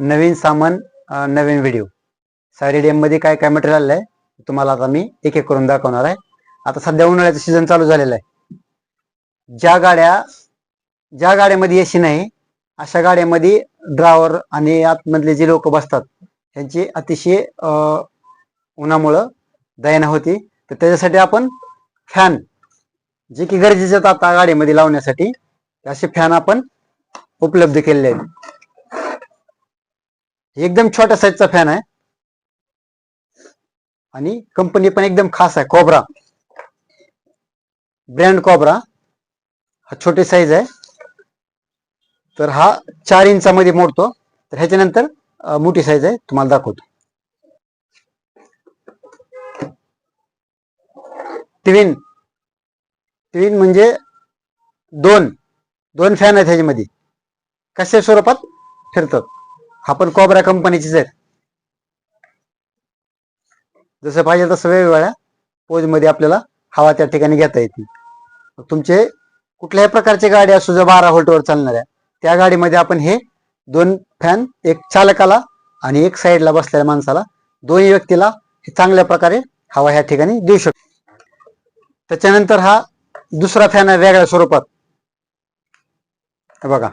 नवीन सामान नवीन व्हिडिओ सायरेडियममध्ये काय काय मटेरियल आलं आहे तुम्हाला आता मी एक एक करून दाखवणार आहे. आता सध्या उन्हाळ्याचं सीझन चालू झालेलं आहे. ज्या गाड्या ज्या गाड्यामध्ये एसी नाही अशा गाड्यामध्ये ड्रायव्हर आणि आतमधले जे लोक बसतात त्यांची अतिशय उन्हामुळं दयना होती. तर त्याच्यासाठी आपण फॅन जे की गरजेचे आता गाडीमध्ये लावण्यासाठी असे फॅन आपण उपलब्ध केलेले आहेत. एकदम छोट्या साईजचा फॅन आहे. आणि कंपनी पण एकदम खास आहे कोबरा ब्रँड कोबरा हा छोटी साईज आहे. तर हा चार इंचामध्ये मोडतो. तर ह्याच्यानंतर मोठी साईज आहे. तुम्हाला दाखवतो. ट्विन ट्विन म्हणजे दोन. दोन फॅन आहेत ह्याच्यामध्ये. कशा स्वरूपात फिरतात? हा पण कोबरा कंपनीचीच आहेत. जसं पाहिजे तसं वेगवेगळ्या पोजमध्ये आपल्याला हवा त्या ठिकाणी घेता येते तुमचे कुठल्याही प्रकारची गाडी असू जर बारा व्होल्टवर चालणाऱ्या त्या गाडीमध्ये आपण हे दोन फॅन एक चालकाला आणि एक साईडला बसलेल्या माणसाला दोन्ही व्यक्तीला हे चांगल्या प्रकारे हवा ह्या ठिकाणी देऊ शकतो. त्याच्यानंतर हा दुसरा फॅन आहे वेगळ्या स्वरूपात. बघा.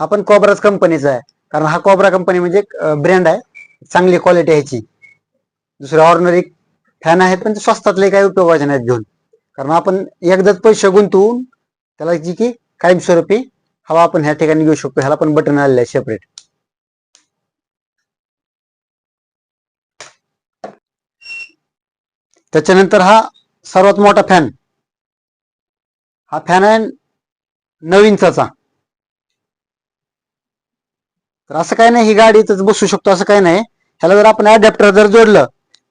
हा पण कोबराच कंपनीचा आहे. कारण हा कोब्रा कंपनी म्हणजे ब्रँड आहे. चांगली क्वालिटी ह्याची. दुसरे ऑर्डनरी फॅन आहेत पण ते स्वस्तातले काही उपयोगाचे नाहीत घेऊन. कारण आपण एकदाच पैसे गुंतवून त्याला जी की कायमस्वरूपी हवा आपण ह्या ठिकाणी घेऊ शकतो. ह्याला पण बटन आलेलं आहे सेपरेट त्याच्यानंतर हा सर्वात मोठा फॅन हा फॅन आहे नऊ इंचाचा तर असं काही नाही ही गाडी इथंच बसू शकतो असं काही नाही. ह्याला जर आपण अडॅप्टर जर जोडलं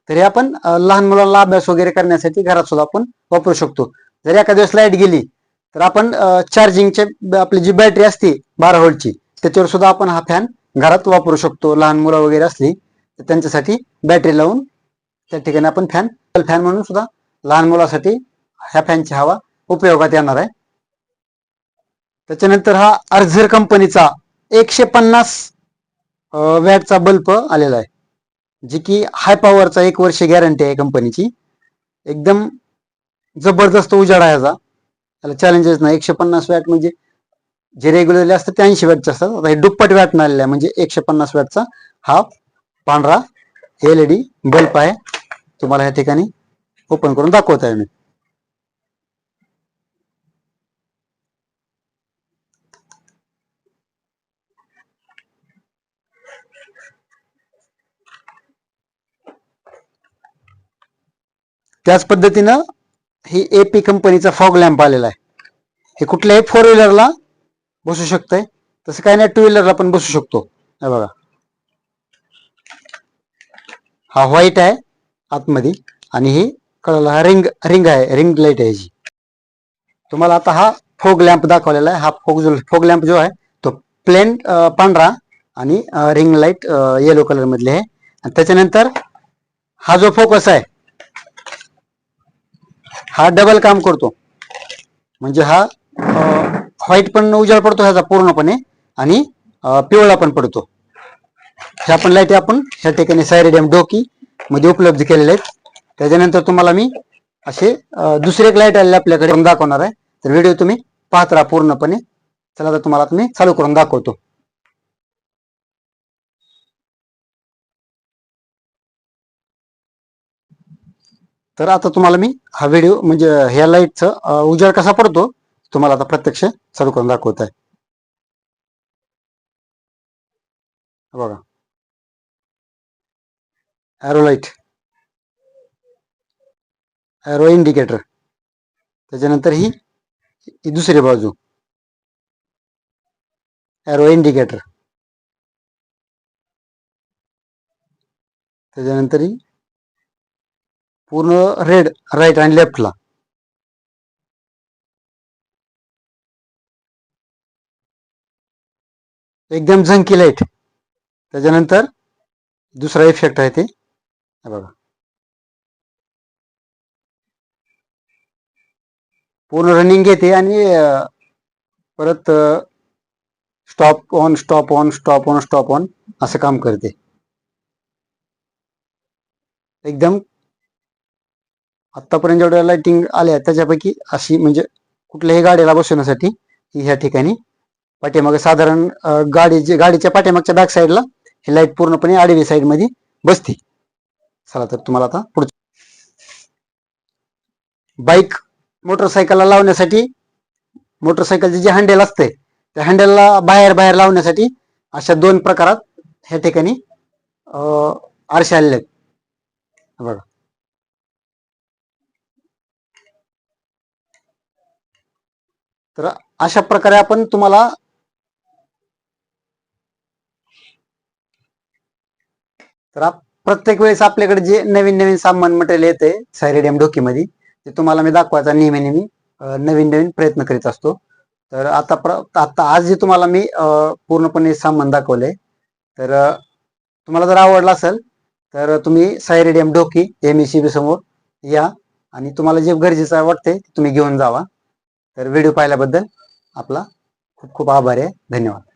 तरी आपण लहान मुलांना अभ्यास वगैरे करण्यासाठी घरात सुद्धा आपण वापरू शकतो. जर एखाद्या दिवस लाइट गेली तर आपण चार्जिंगचे आपली जी बॅटरी असते बारा होल्टची त्याच्यावर सुद्धा आपण हा फॅन घरात वापरू शकतो. लहान मुलं वगैरे असली तर त्यांच्यासाठी बॅटरी लावून त्या ठिकाणी आपण फॅन फॅन म्हणून सुद्धा लहान मुलासाठी ह्या फॅनची हवा उपयोगात येणार आहे. त्याच्यानंतर हा अर्झर कंपनीचा एकशे पन्नास वॅटचा बल्ब आलेला आहे. जी की हाय पॉवरचा एक वर्ष गॅरंटी आहे कंपनीची एकदम जबरदस्त उजाड आहे याचा. त्याला चॅलेंजेस नाही. एकशे पन्नास वॅट म्हणजे जे रेग्युलरली असतात ते ऐंशी वॅटचे असतात आता हे दुप्पट वॅट आलेला आहे. म्हणजे एकशे पन्नास वॅटचा हा पांढरा एल ई डी बल्ब आहे. तुम्हाला ह्या ठिकाणी ओपन करून दाखवत आहे मी. त्याच पद्धतीनं ही ए पी कंपनीचा फॉग लॅम्प आलेला आहे. हे कुठल्याही फोर व्हीलरला बसू शकतंय. तसं काही नाही टू व्हीलरला पण बसू शकतो. हे बघा. हा व्हाईट आहे आतमध्ये आणि ही कळलं हा रिंग रिंग आहे रिंग लाइट आहे जी तुम्हाला आता हा फोग लॅम्प दाखवलेला आहे. हा फोग जो फोग लॅम्प जो आहे तो प्लेन पांढरा आणि रिंग लाइट येलो कलर मधले आहे. आणि त्याच्यानंतर हा जो फोकस आहे हा डबल काम करतो. म्हणजे हा व्हाईट पण उजाड पडतो ह्याचा पूर्णपणे आणि पिवळा पण पडतो. ह्या पण लाईटी आपण ह्या ठिकाणी सायरेडियम डोकी मध्ये उपलब्ध केलेले आहेत. त्याच्यानंतर तुम्हाला मी असे दुसरे एक लाइट आलेले आपल्याकडे दाखवणार आहे. तर व्हिडिओ तुम्ही पाहत राहा पूर्णपणे. चला तर तुम्हाला मी चालू करून दाखवतो. तर आता तुम्हाला मी हा व्हिडिओ म्हणजे ह्या लाईटचा उजेड कसा पडतो तुम्हाला आता प्रत्यक्ष चालू करून दाखवत आहे. बघा. ॲरो लाइट ॲरो इंडिकेटर त्याच्यानंतर ही ही दुसरी बाजू. ॲरो इंडिकेटर त्याच्यानंतर ही पूर्ण रेड राईट आणि लेफ्टला एकदम झंकी लाइट त्याच्यानंतर दुसरा इफेक्ट आहे ते. बघा. पूर्ण रनिंग घेते आणि परत stop on stop on stop on stop on असं काम करते. एकदम आतापर्यंत जेवढ्या लाइटिंग आल्या त्याच्यापैकी अशी म्हणजे कुठल्याही गाडीला बसवण्यासाठी ही ह्या ठिकाणी पाठीमागे साधारण गाडी गाडीच्या पाठीमागच्या बॅक साईडला ही लाइट पूर्णपणे आडवी साईडमध्ये बसते. चला तर तुम्हाला आता पुढचं. बाईक मोटरसायकलला लावण्यासाठी मोटरसायकलचे जे हँडल असते त्या हँडलला बाहेर बाहेर लावण्यासाठी अशा दोन प्रकारात ह्या ठिकाणी अं, आरशे आलेले आहेत. बघा. तर अशा प्रकारे आपण तुम्हाला तर प्रत्येक वेळेस आपल्याकडे जे नवीन नवीन सामान मटेरियल येते सायरेडियम डोकीमध्ये ते तुम्हाला मी दाखवायचा नेहमी नेहमी नवीन नवीन प्रयत्न करीत असतो. तर आता प्र आता आज जे तुम्हाला मी पूर्णपणे सामान दाखवलंय तर तुम्हाला जर आवडला असेल तर तुम्ही सायरेडियम डोकी एम समोर या आणि तुम्हाला जे गरजेचं वाटते ते तुम्ही घेऊन जावा. तर व्हिडिओ पाहिल्याबद्दल आपला खूप खूप आभार आहे. धन्यवाद.